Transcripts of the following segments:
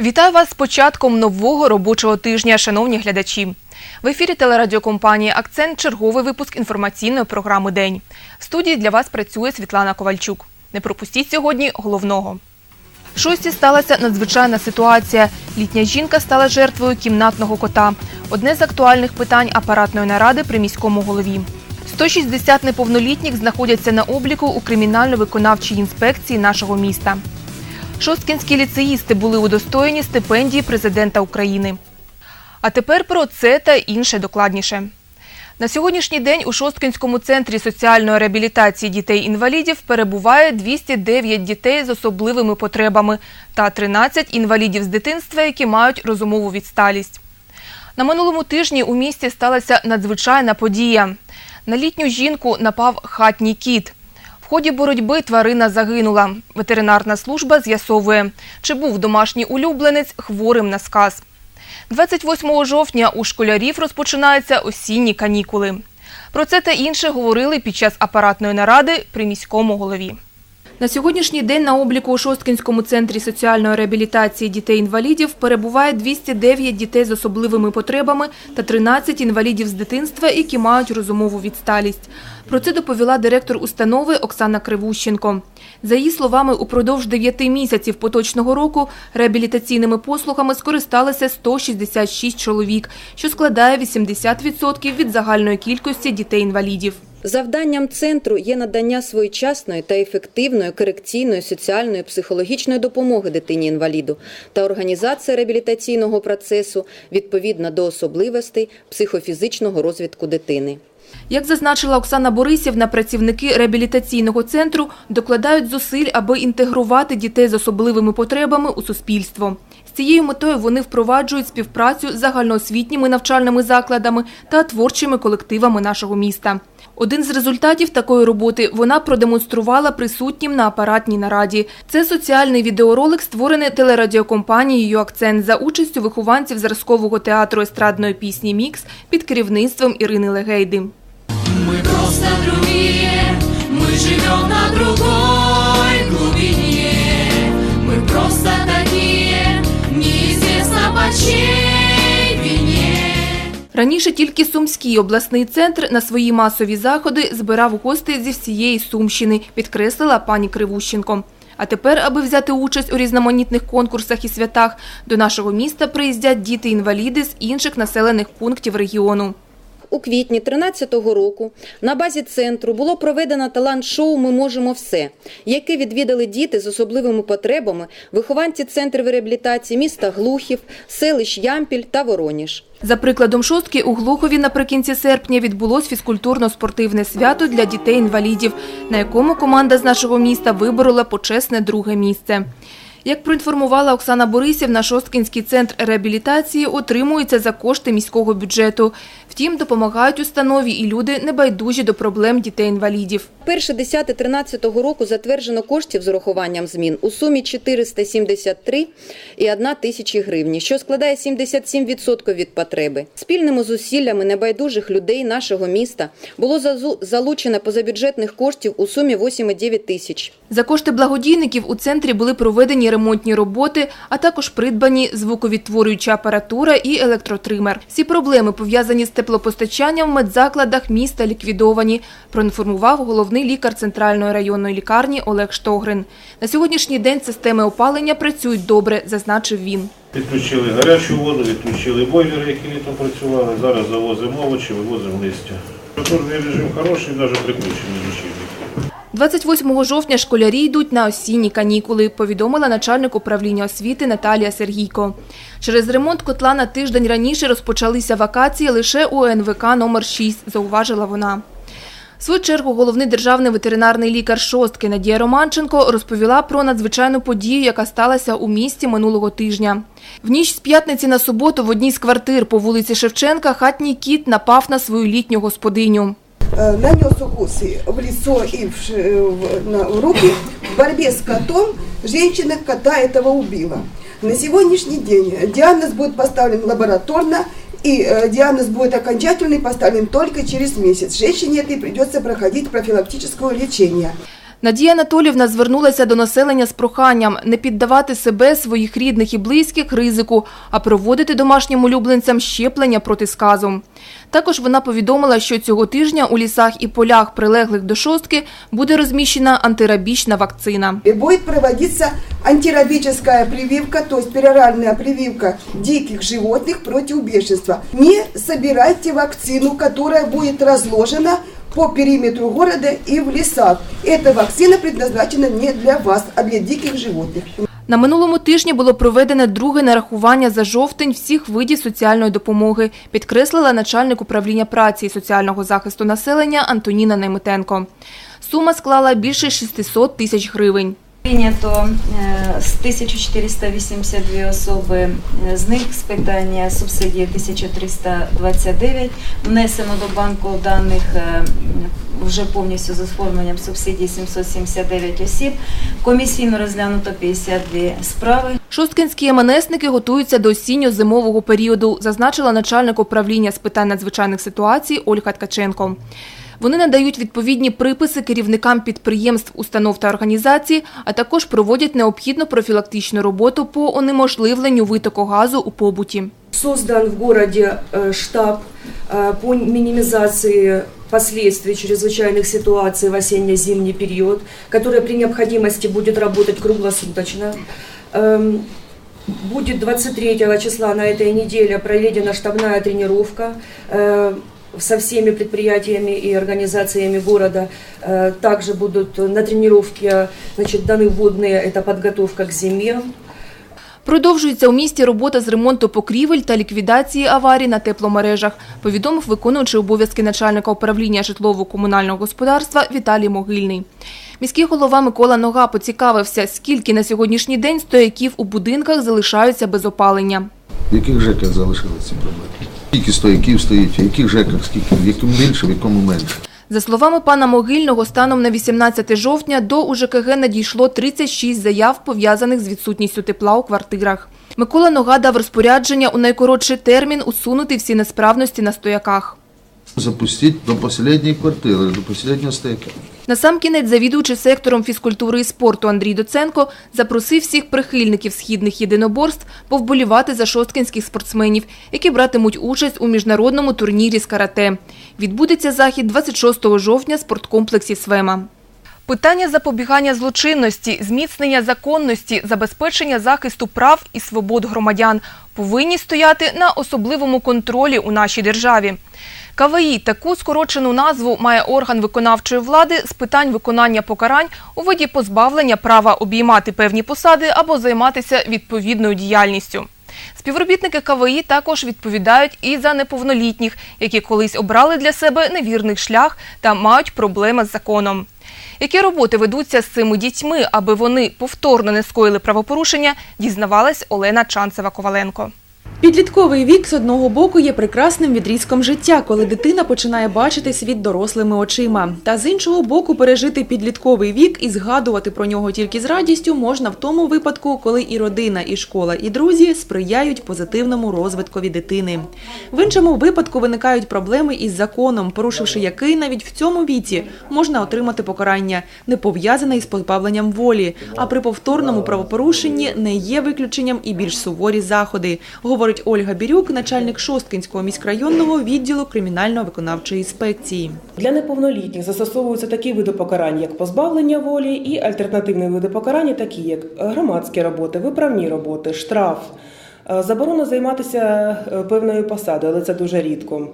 Вітаю вас з початком нового робочого тижня, шановні глядачі. В ефірі телерадіокомпанії Акцент черговий випуск інформаційної програми День. В студії для вас працює Світлана Ковальчук. Не пропустіть сьогодні головного. Шості сталася надзвичайна ситуація. Літня жінка стала жертвою кімнатного кота. Одне з актуальних питань апаратної наради при міському голові. 160 неповнолітніх знаходяться на обліку у кримінально-виконавчій інспекції нашого міста. Шосткінські ліцеїсти були удостоєні стипендії президента України. А тепер про це та інше докладніше. На сьогоднішній день у Шосткінському центрі соціальної реабілітації дітей-інвалідів перебуває 209 дітей з особливими потребами та 13 інвалідів з дитинства, які мають розумову відсталість. На минулому тижні у місті сталася надзвичайна подія. На літню жінку напав хатній кіт. Ході боротьби тварина загинула. Ветеринарна служба з'ясовує, чи був домашній улюбленець хворим на сказ. 28 жовтня у школярів розпочинаються осінні канікули. Про це та інше говорили під час апаратної наради при міському голові. На сьогоднішній день на обліку у Шосткінському центрі соціальної реабілітації дітей-інвалідів перебуває 209 дітей з особливими потребами та 13 інвалідів з дитинства, які мають розумову відсталість. Про це доповіла директор установи Оксана Кривущенко. За її словами, упродовж 9 місяців поточного року реабілітаційними послугами скористалися 166 чоловік, що складає 80% від загальної кількості дітей-інвалідів. Завданням центру є надання своєчасної та ефективної корекційної, соціальної, психологічної допомоги дитині-інваліду та організація реабілітаційного процесу відповідно до особливостей психофізичного розвитку дитини. Як зазначила Оксана Борисівна, працівники реабілітаційного центру докладають зусиль, аби інтегрувати дітей з особливими потребами у суспільство. З цією метою вони впроваджують співпрацю з загальноосвітніми навчальними закладами та творчими колективами нашого міста. Один з результатів такої роботи вона продемонструвала присутнім на апаратній нараді. Це соціальний відеоролик, створений телерадіокомпанією «Акцент» за участю вихованців зразкового театру естрадної пісні «Мікс» під керівництвом Ірини Легейди. Мы просто другие, мы живем на другой глубине. Мы просто такие, неизвестно по чьей вине. Раніше тільки Сумський обласний центр на свої масові заходи збирав гостей зі всієї Сумщини, підкреслила пані Кривущенко. А тепер, аби взяти участь у різноманітних конкурсах і святах, до нашого міста приїздять діти-інваліди з інших населених пунктів регіону. У квітні 2013 року на базі центру було проведено талант-шоу Ми можемо все, яке відвідали діти з особливими потребами, вихованці центрів реабілітації міста Глухів, селищ Ямпіль та Вороніж. За прикладом шостки у Глухові наприкінці серпня відбулось фізкультурно-спортивне свято для дітей-інвалідів, на якому команда з нашого міста виборола почесне друге місце. Як проінформувала Оксана Борисівна, Шосткінський центр реабілітації отримується за кошти міського бюджету. Втім, допомагають установі і люди небайдужі до проблем дітей-інвалідів. Перше 10-13 року затверджено коштів з урахуванням змін у сумі 473 і 1 тисячі гривні, що складає 77% від потреби. Спільними зусиллями небайдужих людей нашого міста було залучено позабюджетних коштів у сумі 8,9 тисяч. За кошти благодійників у центрі були проведені ремонтні роботи, а також придбані звуковідтворююча апаратура і електротример. Всі проблеми, пов'язані з теплопостачанням в медзакладах міста, ліквідовані, проінформував головний лікар Центральної районної лікарні Олег Штогрин. На сьогоднішній день системи опалення працюють добре, зазначив він. Відключили гарячу воду, відключили бойлери, які літом працювали. Зараз завозимо овочі, вивозимо листя. Температурний режим хороший, навіть приключений лічильник. 28 жовтня школярі йдуть на осінні канікули, повідомила начальник управління освіти Наталія Сергійко. Через ремонт котла на тиждень раніше розпочалися вакації лише у НВК номер 6, зауважила вона. В свою чергу головний державний ветеринарний лікар Шостки Надія Романченко розповіла про надзвичайну подію, яка сталася у місті минулого тижня. В ніч з п'ятниці на суботу в одній з квартир по вулиці Шевченка хатній кіт напав на свою літню господиню. Э, нанес укусы в лицо и в, э, в- на в руки. В борьбе с котом женщина кота этого убила. На сегодняшний день диагноз будет поставлен лабораторно, и э, диагноз будет окончательный поставлен только через месяц. Женщине этой придется проходить профилактическое лечение. Надія Анатолівна звернулася до населення з проханням не піддавати себе, своїх рідних і близьких ризику, а проводити домашнім улюбленцям щеплення проти сказу. Також вона повідомила, що цього тижня у лісах і полях, прилеглих до шостки, буде розміщена антирабічна вакцина. И будет проводиться антирабическая прививка, то есть пероральная прививка диких животных против бешенства. Не собирайте вакцину, которая будет разложена по периметру города и в лесах. Эта вакцина предназначена не для вас, а для диких животных. На минулому тижні було проведене друге нарахування за жовтень всіх видів соціальної допомоги, підкреслила начальник управління праці і соціального захисту населення Антоніна Найметенко. Сума склала більше 600 тисяч гривень. Прийнято е, з 1482 особи, е, з них з питання субсидії 1329, внесено до банку даних е, вже повністю з оформленням субсидій 779 осіб, комісійно розглянуто 52 справи. Шосткинські МНСники готуються до осінньо-зимового періоду, зазначила начальник управління з питань надзвичайних ситуацій Ольга Ткаченко. Вони надають відповідні приписи керівникам підприємств, установ та організацій, а також проводять необхідну профілактичну роботу по унеможливленню витоку газу у побуті. Создан в городе э, штаб э, по минимизации последствий чрезвычайных ситуаций в осенне-зимний период, который при необходимости будет работать круглосуточно. Эм, Будет 23 числа на этой неделе проведена штабная тренировка э, со всеми предприятиями и организациями города. Э, Также будут на тренировке значит, даны вводные, это подготовка к зиме, Продовжується у місті робота з ремонту покрівель та ліквідації аварій на тепломережах, повідомив виконуючий обов'язки начальника управління житлово-комунального господарства Віталій Могильний. Міський голова Микола Нога поцікавився, скільки на сьогоднішній день стояків у будинках залишаються без опалення. В яких ЖЕКах залишилися ці проблеми? Скільки стояків стоїть, в яких ЖЕКах, скільки, в якому більше, в якому менше. За словами пана Могильного, станом на 18 жовтня до УЖКГ надійшло 36 заяв, пов'язаних з відсутністю тепла у квартирах. Микола Нога дав розпорядження у найкоротший термін усунути всі несправності на стояках. Запустіть до останньої квартири, до останнього стояка. Насамкінець завідуючий сектором фізкультури і спорту Андрій Доценко запросив всіх прихильників східних єдиноборств повболівати за шосткинських спортсменів, які братимуть участь у міжнародному турнірі з карате. Відбудеться захід 26 жовтня в спорткомплексі «Свема». Питання запобігання злочинності, зміцнення законності, забезпечення захисту прав і свобод громадян повинні стояти на особливому контролі у нашій державі. КВІ – таку скорочену назву має орган виконавчої влади з питань виконання покарань у виді позбавлення права обіймати певні посади або займатися відповідною діяльністю. Співробітники КВІ також відповідають і за неповнолітніх, які колись обрали для себе невірний шлях та мають проблеми з законом. Які роботи ведуться з цими дітьми, аби вони повторно не скоїли правопорушення, дізнавалась Олена Чанцева-Коваленко. Підлітковий вік з одного боку є прекрасним відрізком життя, коли дитина починає бачити світ дорослими очима. Та з іншого боку, пережити підлітковий вік і згадувати про нього тільки з радістю можна в тому випадку, коли і родина, і школа, і друзі сприяють позитивному розвиткові дитини. В іншому випадку виникають проблеми із законом, порушивши який навіть в цьому віці можна отримати покарання, не пов'язане із позбавленням волі. А при повторному правопорушенні не є виключенням і більш суворі заходи, говорить Ольга Бірюк, начальник Шосткинського міськрайонного відділу кримінально-виконавчої інспекції. Для неповнолітніх застосовуються такі види покарань, як позбавлення волі, і альтернативні види покарання, такі як громадські роботи, виправні роботи, штраф, Е, заборона займатися е, певною посадою, але це дуже рідко.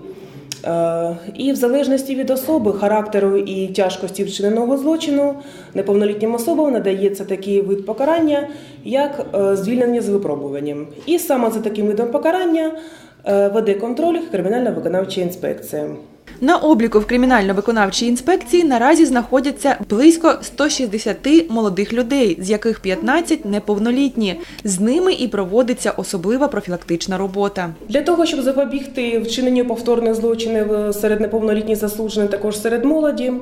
Е, І в залежності від особи, характеру і тяжкості вчиненого злочину неповнолітнім особам надається такий вид покарання, як е, звільнення з випробуванням. І саме за таким видом покарання е, веде контроль кримінально-виконавча інспекція. На обліку в кримінально-виконавчій інспекції наразі знаходяться близько 160 молодих людей, з яких 15 неповнолітні. З ними і проводиться особлива профілактична робота. Для того, щоб запобігти вчиненню повторних злочинів серед неповнолітніх засуджених, також серед молоді,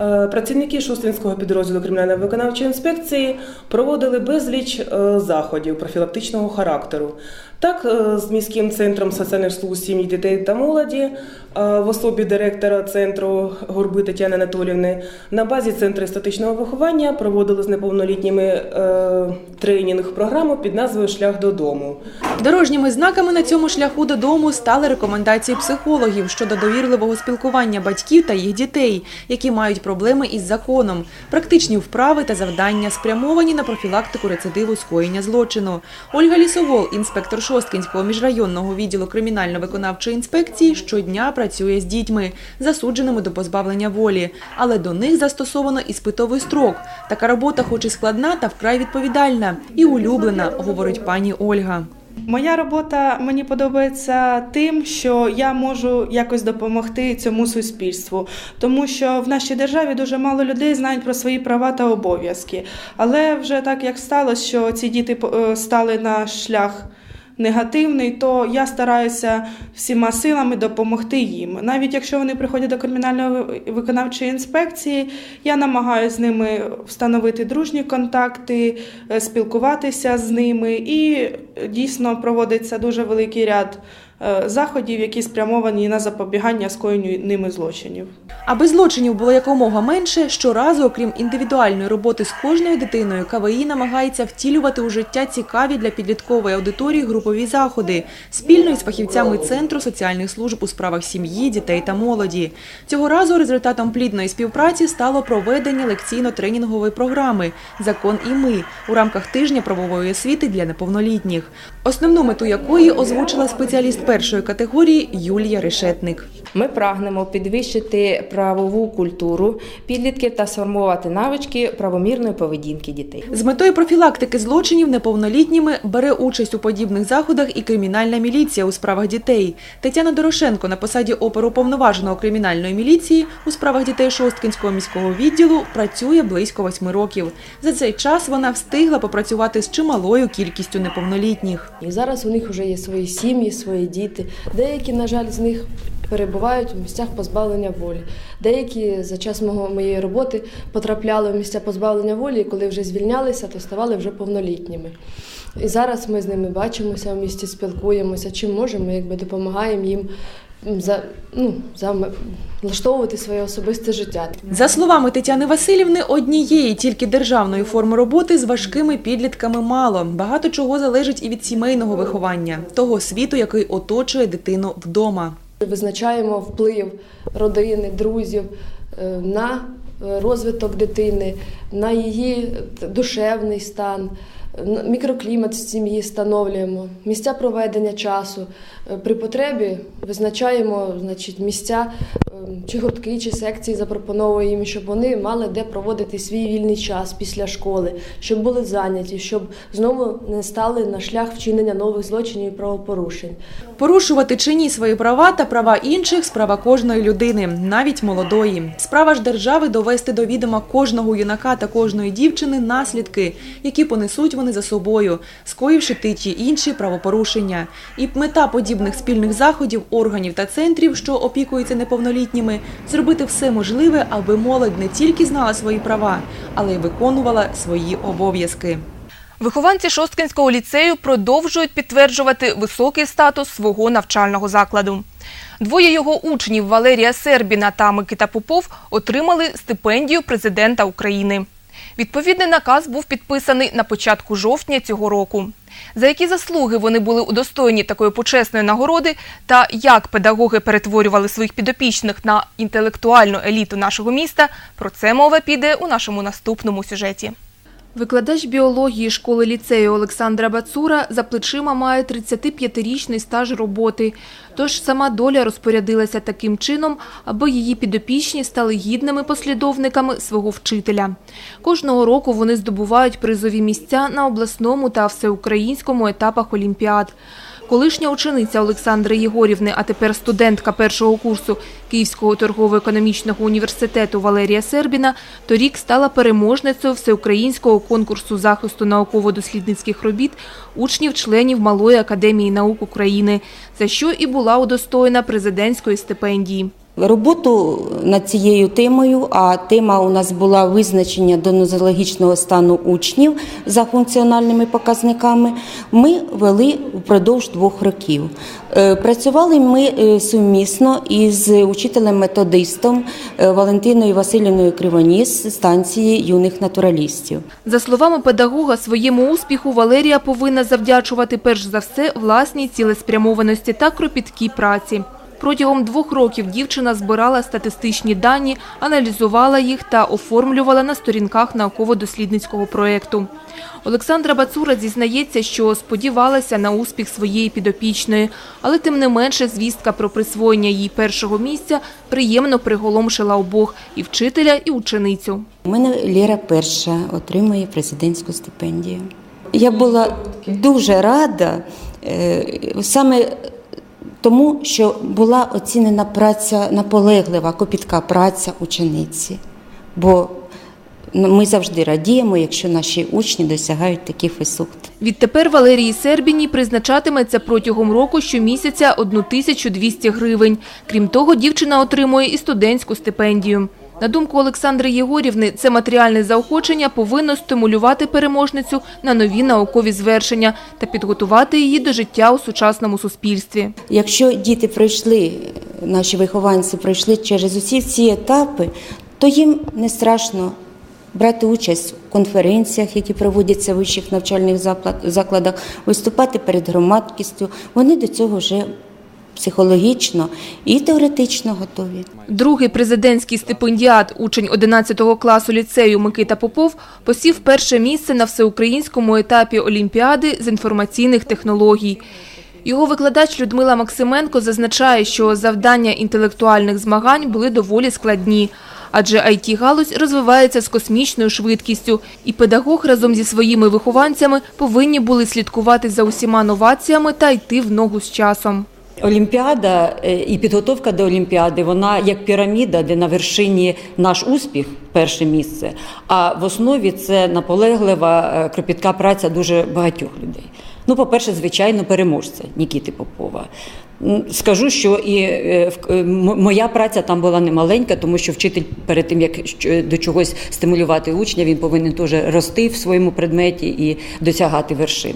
е, працівники Шостринського підрозділу кримінально-виконавчої інспекції проводили безліч е, заходів профілактичного характеру. Так, е, з міським центром соціальних служб сім'ї дітей та молоді в особі директора центру Горби Тетяни Анатолівни на базі центру естетичного виховання проводили з неповнолітніми е, тренінг програму під назвою Шлях додому. Дорожніми знаками на цьому шляху додому стали рекомендації психологів щодо довірливого спілкування батьків та їх дітей, які мають проблеми із законом, практичні вправи та завдання спрямовані на профілактику рецидиву скоєння злочину. Ольга Лісовол, інспектор Шосткинського міжрайонного відділу кримінально-виконавчої інспекції, щодня працює з дітьми, засудженими до позбавлення волі, але до них застосовано іспитовий строк. Така робота, хоч і складна, та вкрай відповідальна і улюблена, говорить пані Ольга. Моя робота мені подобається тим, що я можу якось допомогти цьому суспільству, тому що в нашій державі дуже мало людей знають про свої права та обов'язки. Але вже так як сталося, що ці діти е, стали на шлях. Негативний, то я стараюся всіма силами допомогти їм. Навіть якщо вони приходять до кримінальної виконавчої інспекції, я намагаюся з ними встановити дружні контакти, е, спілкуватися з ними, і е, дійсно проводиться дуже великий ряд заходів, які спрямовані на запобігання скоєнню ними злочинів. Аби злочинів було якомога менше, щоразу, окрім індивідуальної роботи з кожною дитиною, КВІ намагається втілювати у життя цікаві для підліткової аудиторії групові заходи спільно із фахівцями Центру соціальних служб у справах сім'ї, дітей та молоді. Цього разу результатом плідної співпраці стало проведення лекційно-тренінгової програми Закон і ми у рамках тижня правової освіти для неповнолітніх, основну мету якої озвучила спеціаліст першої категорії Юлія Решетник. Ми прагнемо підвищити правову культуру підлітків та сформувати навички правомірної поведінки дітей. З метою профілактики злочинів неповнолітніми бере участь у подібних заходах і кримінальна міліція у справах дітей. Тетяна Дорошенко на посаді оперуповноваженого кримінальної міліції у справах дітей Шосткинського міського відділу працює близько восьми років. За цей час вона встигла попрацювати з чималою кількістю неповнолітніх. І зараз у них вже є свої сім'ї, свої діти. Деякі, на жаль, з них перебувають у місцях позбавлення волі. Деякі за час мого моєї роботи потрапляли в місця позбавлення волі, і коли вже звільнялися, то ставали вже повнолітніми. І зараз ми з ними бачимося в місті, спілкуємося, чим можемо, якби допомагаємо їм за, ну, за влаштовувати своє особисте життя. За словами Тетяни Васильівни, однієї тільки державної форми роботи з важкими підлітками мало. Багато чого залежить і від сімейного виховання, того світу, який оточує дитину вдома. Визначаємо вплив родини, друзів е, на розвиток дитини, на її душевний стан, мікроклімат в сім'ї встановлюємо, місця проведення часу. Е, При потребі визначаємо значить, місця е, чи чи секції запропоновуємо їм, щоб вони мали де проводити свій вільний час після школи, щоб були зайняті, щоб знову не стали на шлях вчинення нових злочинів і правопорушень. Порушувати чи ні свої права та права інших – справа кожної людини, навіть молодої. Справа ж держави довести до відома кожного юнака та кожної дівчини наслідки, які понесуть вони за собою, скоївши ті чи інші правопорушення. І мета подібних спільних заходів, органів та центрів, що опікуються неповнолітніми, зробити все можливе, аби молодь не тільки знала свої права, але й виконувала свої обов'язки. Вихованці Шосткинського ліцею продовжують підтверджувати високий статус свого навчального закладу. Двоє його учнів Валерія Сербіна та Микита Попов отримали стипендію президента України. Відповідний наказ був підписаний на початку жовтня цього року. За які заслуги вони були удостоєні такої почесної нагороди та як педагоги перетворювали своїх підопічних на інтелектуальну еліту нашого міста, про це мова піде у нашому наступному сюжеті. Викладач біології школи ліцею Олександра Бацура за плечима має 35-річний стаж роботи. Тож сама доля розпорядилася таким чином, аби її підопічні стали гідними послідовниками свого вчителя. Кожного року вони здобувають призові місця на обласному та всеукраїнському етапах олімпіад. Колишня учениця Олександри Єгорівни, а тепер студентка першого курсу Київського торгово-економічного університету Валерія Сербіна торік стала переможницею всеукраїнського конкурсу захисту науково-дослідницьких робіт учнів-членів Малої академії наук України, за що і була удостоєна президентської стипендії. Роботу над цією темою, а тема у нас була визначення до нозологічного стану учнів за функціональними показниками. Ми вели впродовж двох років. Е, Працювали ми е, сумісно із учителем-методистом е, Валентиною Васильівною Кривоніс станції юних натуралістів. За словами педагога, своєму успіху Валерія повинна завдячувати перш за все власній цілеспрямованості та кропіткій праці. Протягом двох років дівчина збирала статистичні дані, аналізувала їх та оформлювала на сторінках науково-дослідницького проєкту. Олександра Бацура зізнається, що сподівалася на успіх своєї підопічної, але тим не менше звістка про присвоєння їй першого місця приємно приголомшила обох – і вчителя, і ученицю. У мене Лєра перша отримує президентську стипендію. Я була дуже рада е, саме тому, що була оцінена праця наполеглива, копітка праця учениці. Бо ми завжди радіємо, якщо наші учні досягають таких висот. Відтепер Валерії Сербіні призначатиметься протягом року щомісяця 1200 гривень. Крім того, дівчина отримує і студентську стипендію. На думку Олександри Єгорівни, це матеріальне заохочення повинно стимулювати переможницю на нові наукові звершення та підготувати її до життя у сучасному суспільстві. Якщо діти пройшли, наші вихованці пройшли через усі ці етапи, то їм не страшно брати участь в конференціях, які проводяться в вищих навчальних заклад- закладах, виступати перед громадськістю. Вони до цього вже психологічно і теоретично готові. Другий президентський стипендіат, учень 11 класу ліцею Микита Попов, посів перше місце на всеукраїнському етапі Олімпіади з інформаційних технологій. Його викладач Людмила Максименко зазначає, що завдання інтелектуальних змагань були доволі складні, адже IT-галузь розвивається з космічною швидкістю, і педагог разом зі своїми вихованцями повинні були слідкувати за усіма новаціями та йти в ногу з часом. Олімпіада е, і підготовка до Олімпіади, вона як піраміда, де на вершині наш успіх, перше місце, а в основі це наполеглива е, кропітка праця дуже багатьох людей. Ну, по-перше, звичайно, переможця Нікіти Попова. Скажу, що і е, е, моя праця там була немаленька, тому що вчитель перед тим, як до чогось стимулювати учня, він повинен теж рости в своєму предметі і досягати вершин.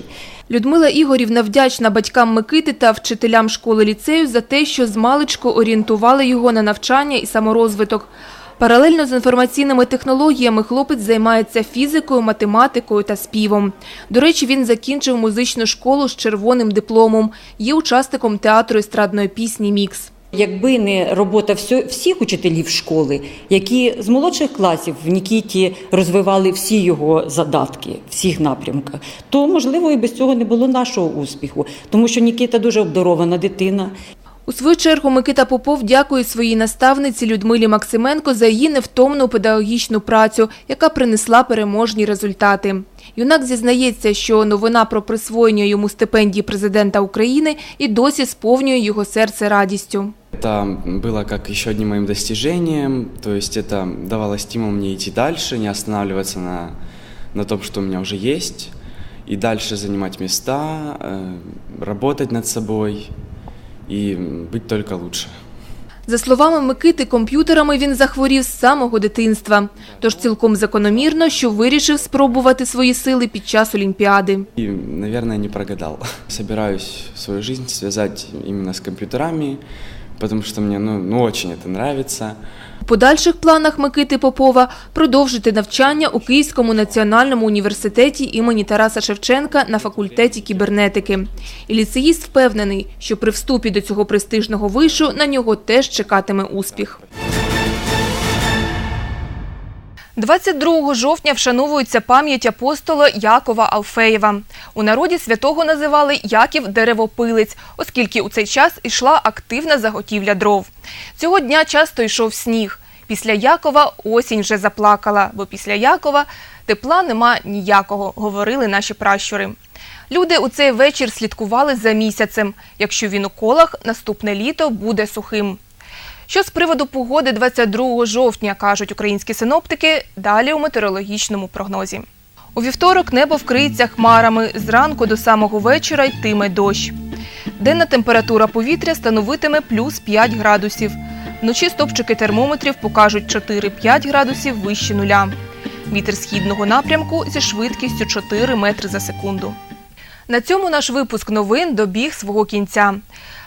Людмила Ігорівна вдячна батькам Микити та вчителям школи ліцею за те, що змалечку орієнтували його на навчання і саморозвиток. Паралельно з інформаційними технологіями хлопець займається фізикою, математикою та співом. До речі, він закінчив музичну школу з червоним дипломом. Є учасником театру естрадної пісні Мікс. Якби не робота всіх учителів школи, які з молодших класів в Нікіті розвивали всі його задатки, всіх напрямках, то можливо і без цього не було нашого успіху, тому що Нікіта дуже обдарована дитина. У свою чергу Микита Попов дякує своїй наставниці Людмилі Максименко за її невтомну педагогічну працю, яка принесла переможні результати. Юнак зізнається, що новина про присвоєння йому стипендії президента України і досі сповнює його серце радістю. Это было как еще одним моим достижением, то есть это давало стимул мне идти дальше, не останавливаться на, на том, что у меня уже есть, и дальше занимать места, э, работать над собой и быть только лучше. За словами Микити, комп'ютерами він захворів з самого дитинства. Тож цілком закономірно, що вирішив спробувати свої сили під час Олімпіади. І, мабуть, не прогадав. Собираюсь свою життя зв'язати іменно з комп'ютерами, тому що мені ну, ну, очень це нравится. У подальших планах Микити Попова продовжити навчання у Київському національному університеті імені Тараса Шевченка на факультеті кібернетики. І ліцеїст впевнений, що при вступі до цього престижного вишу на нього теж чекатиме успіх. 22 жовтня вшановується пам'ять апостола Якова Алфеєва. У народі святого називали Яків Деревопилець, оскільки у цей час йшла активна заготівля дров. Цього дня часто йшов сніг. Після Якова осінь вже заплакала, бо після Якова тепла нема ніякого, говорили наші пращури. Люди у цей вечір слідкували за місяцем. Якщо він у колах, наступне літо буде сухим. Що з приводу погоди 22 жовтня, кажуть українські синоптики, далі у метеорологічному прогнозі. У вівторок небо вкриється хмарами, зранку до самого вечора йтиме дощ. Денна температура повітря становитиме плюс 5 градусів. Вночі стопчики термометрів покажуть 4-5 градусів вище нуля. Вітер східного напрямку зі швидкістю 4 метри за секунду. На цьому наш випуск новин добіг свого кінця.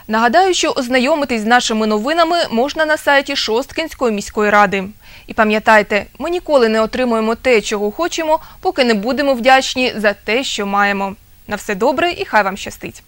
Нагадаю, що ознайомитись з нашими новинами можна на сайті Шосткинської міської ради. І пам'ятайте, ми ніколи не отримуємо те, чого хочемо, поки не будемо вдячні за те, що маємо. На все добре і хай вам щастить!